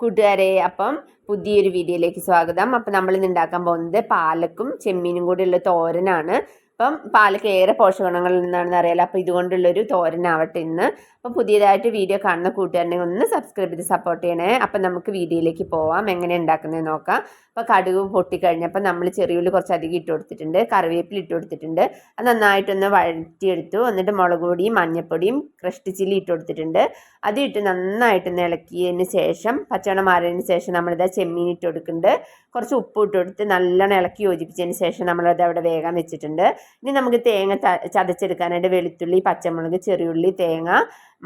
കൂട്ടുകാരെ അപ്പം പുതിയൊരു വീഡിയോയിലേക്ക് സ്വാഗതം. അപ്പം നമ്മൾ ഇന്ന് ഉണ്ടാക്കാൻ പോകുന്നത് പാലക്കും ചെമ്മീനും കൂടിയുള്ള തോരനാണ്. അപ്പം പാലക്ക് ഏറെ പോഷകഗുണങ്ങളിൽ നിന്നാണെന്ന് അറിയാലോ. അപ്പോൾ ഇതുകൊണ്ടുള്ളൊരു തോരനാവട്ടെ ഇന്ന്. അപ്പം പുതിയതായിട്ട് വീഡിയോ കാണുന്ന കൂട്ടുകാരനെ ഒന്ന് സബ്സ്ക്രൈബ് ചെയ്ത് സപ്പോർട്ട് ചെയ്യണേ. അപ്പം നമുക്ക് വീഡിയോയിലേക്ക് പോവാം. എങ്ങനെ ഉണ്ടാക്കുന്നത് നോക്കാം. അപ്പോൾ കടുക് പൊട്ടിക്കഴിഞ്ഞപ്പോൾ നമ്മൾ ചെറിയുള്ളി കുറച്ച് അധികം ഇട്ട് കൊടുത്തിട്ടുണ്ട്. കറിവേപ്പില ഇട്ട് കൊടുത്തിട്ടുണ്ട്. അത് നന്നായിട്ടൊന്ന് വഴറ്റിയെടുത്തു. എന്നിട്ട് മുളക് പൊടിയും മഞ്ഞൾപ്പൊടിയും ക്രഷ്ട് ചില്ലി ഇട്ട് കൊടുത്തിട്ടുണ്ട്. അത് ഇട്ട് നന്നായിട്ടൊന്ന് ഇളക്കിയതിന് ശേഷം പച്ചവെള്ളം മാറിയതിന് ശേഷം നമ്മളിത് ചെമ്മീൻ ഇട്ട് കൊടുക്കുന്നുണ്ട്. കുറച്ച് ഉപ്പ് ഇട്ട് കൊടുത്ത് നല്ലോണം ഇളക്കി യോജിപ്പിച്ചതിന് ശേഷം നമ്മളത് അവിടെ വേഗം വെച്ചിട്ടുണ്ട്. ഇനി നമുക്ക് തേങ്ങ ചതച്ചെടുക്കാനായിട്ട് വെളുത്തുള്ളി പച്ചമുളക് ചെറിയുള്ളി തേങ്ങ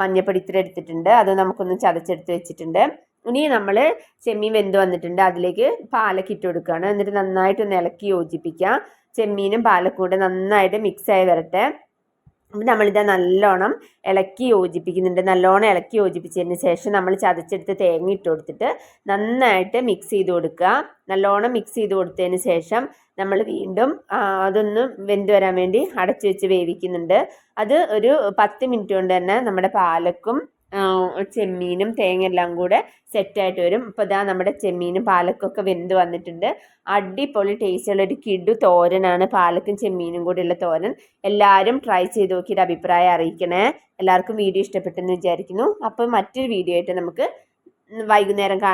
മഞ്ഞപ്പൊടി ഇത്ര എടുത്തിട്ടുണ്ട്. അത് നമുക്കൊന്ന് ചതച്ചെടുത്ത് വെച്ചിട്ടുണ്ട്. ഇനി നമ്മൾ ചെമ്മീൻ വെന്ത് വന്നിട്ടുണ്ട്. അതിലേക്ക് പാലക്ക് ഇട്ട് കൊടുക്കുകയാണ്. എന്നിട്ട് നന്നായിട്ട് ഒന്ന് ഇളക്കി യോജിപ്പിക്കുക. ചെമ്മീനും പാലക്കൂടെ കൂടെ നന്നായിട്ട് മിക്സായി വരട്ടെ. അപ്പം നമ്മളിത് നല്ലോണം ഇളക്കി യോജിപ്പിക്കുന്നുണ്ട്. നല്ലോണം ഇളക്കി യോജിപ്പിച്ചതിന് ശേഷം നമ്മൾ ചതച്ചെടുത്ത് തേങ്ങ ഇട്ട് കൊടുത്തിട്ട് നന്നായിട്ട് മിക്സ് ചെയ്ത് കൊടുക്കുക. നല്ലോണം മിക്സ് ചെയ്ത് കൊടുത്തതിന് ശേഷം നമ്മൾ വീണ്ടും അതൊന്ന് വെന്ത് വരാൻ വേണ്ടി അടച്ചു വെച്ച് വേവിക്കുന്നുണ്ട്. അത് ഒരു പത്ത് മിനിറ്റ് കൊണ്ട് തന്നെ നമ്മുടെ പാലക്കും ചെമ്മീനും തേങ്ങ എല്ലാം കൂടെ സെറ്റായിട്ട് വരും. അപ്പോൾ ഇതാ നമ്മുടെ ചെമ്മീനും പാലക്കൊക്കെ വെന്ത് വന്നിട്ടുണ്ട്. അടിപൊളി ടേസ്റ്റുള്ള ഒരു കിടു തോരനാണ് പാലക്കും ചെമ്മീനും കൂടെയുള്ള തോരൻ. എല്ലാവരും ട്രൈ ചെയ്ത് നോക്കിയിട്ട് അഭിപ്രായം അറിയിക്കണേ. എല്ലാവർക്കും വീഡിയോ ഇഷ്ടപ്പെട്ടെന്ന് വിചാരിക്കുന്നു. അപ്പോൾ മറ്റൊരു വീഡിയോ ആയിട്ട് നമുക്ക് വൈകുന്നേരം കാണാം.